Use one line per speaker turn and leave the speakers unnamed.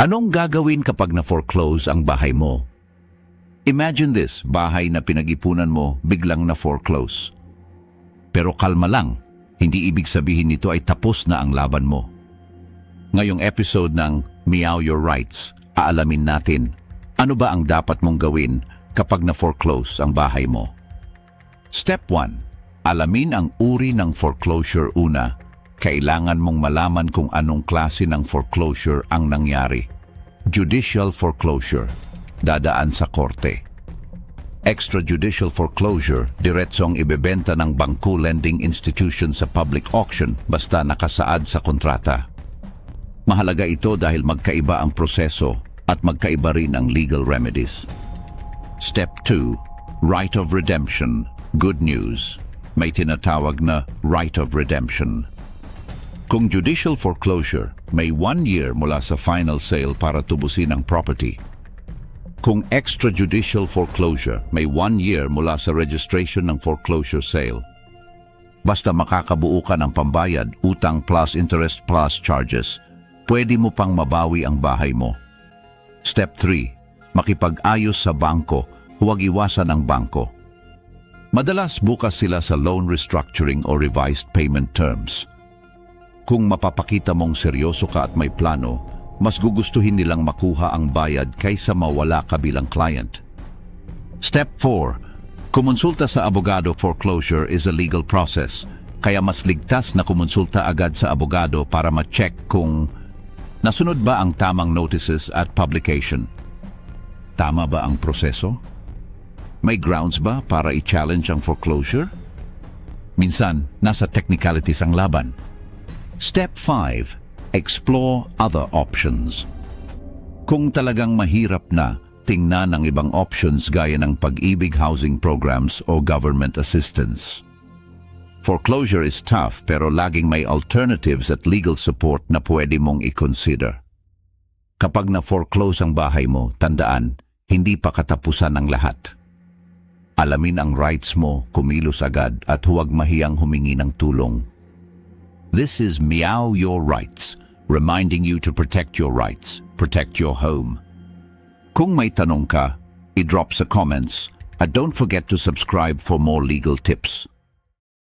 Anong gagawin kapag na-foreclose ang bahay mo? Imagine this, bahay na pinag-ipunan mo biglang na-foreclose. Pero kalma lang, hindi ibig sabihin nito ay tapos na ang laban mo. Ngayong episode ng Meow Your Rights, aalamin natin ano ba ang dapat mong gawin kapag na-foreclose ang bahay mo. Step 1. Alamin ang uri ng foreclosure una. Kailangan mong malaman kung anong klase ng foreclosure ang nangyari. Judicial foreclosure. Dadaan sa korte. Extrajudicial foreclosure, diretsong ibebenta ng bangko lending institution sa public auction basta nakasaad sa kontrata. Mahalaga ito dahil magkaiba ang proseso at magkaiba rin ang legal remedies. Step 2. Right of Redemption. Good news. May tinatawag na right of redemption. Kung judicial foreclosure, may one year mula sa final sale para tubusin ang property. Kung extrajudicial foreclosure, may one year mula sa registration ng foreclosure sale. Basta makakabuo ka ng pambayad, utang plus interest plus charges, pwede mo pang mabawi ang bahay mo. Step 3. Makipag-ayos sa bangko, huwag iwasan ang bangko. Madalas bukas sila sa loan restructuring o revised payment terms. Kung mapapakita mong seryoso ka at may plano, mas gugustuhin nilang makuha ang bayad kaysa mawala ka bilang client. Step 4. Kumonsulta sa abogado foreclosure is a legal process, kaya mas ligtas na kumonsulta agad sa abogado para ma-check kung nasunod ba ang tamang notices at publication. Tama ba ang proseso? May grounds ba para i-challenge ang foreclosure? Minsan, nasa technicalities ang laban. Step 5. Explore other options. Kung talagang mahirap na, tingnan ang ibang options gaya ng pag-ibig housing programs o government assistance. Foreclosure is tough pero laging may alternatives at legal support na pwede mong i-consider. Kapag na-foreclose ang bahay mo, tandaan, hindi pa katapusan ang lahat. Alamin ang rights mo, kumilos agad at huwag mahiyang humingi ng tulong. This is Meow Your Rights, reminding you to protect your rights, protect your home. Kung may tanong ka, i-drop sa comments and don't forget to subscribe for more legal tips.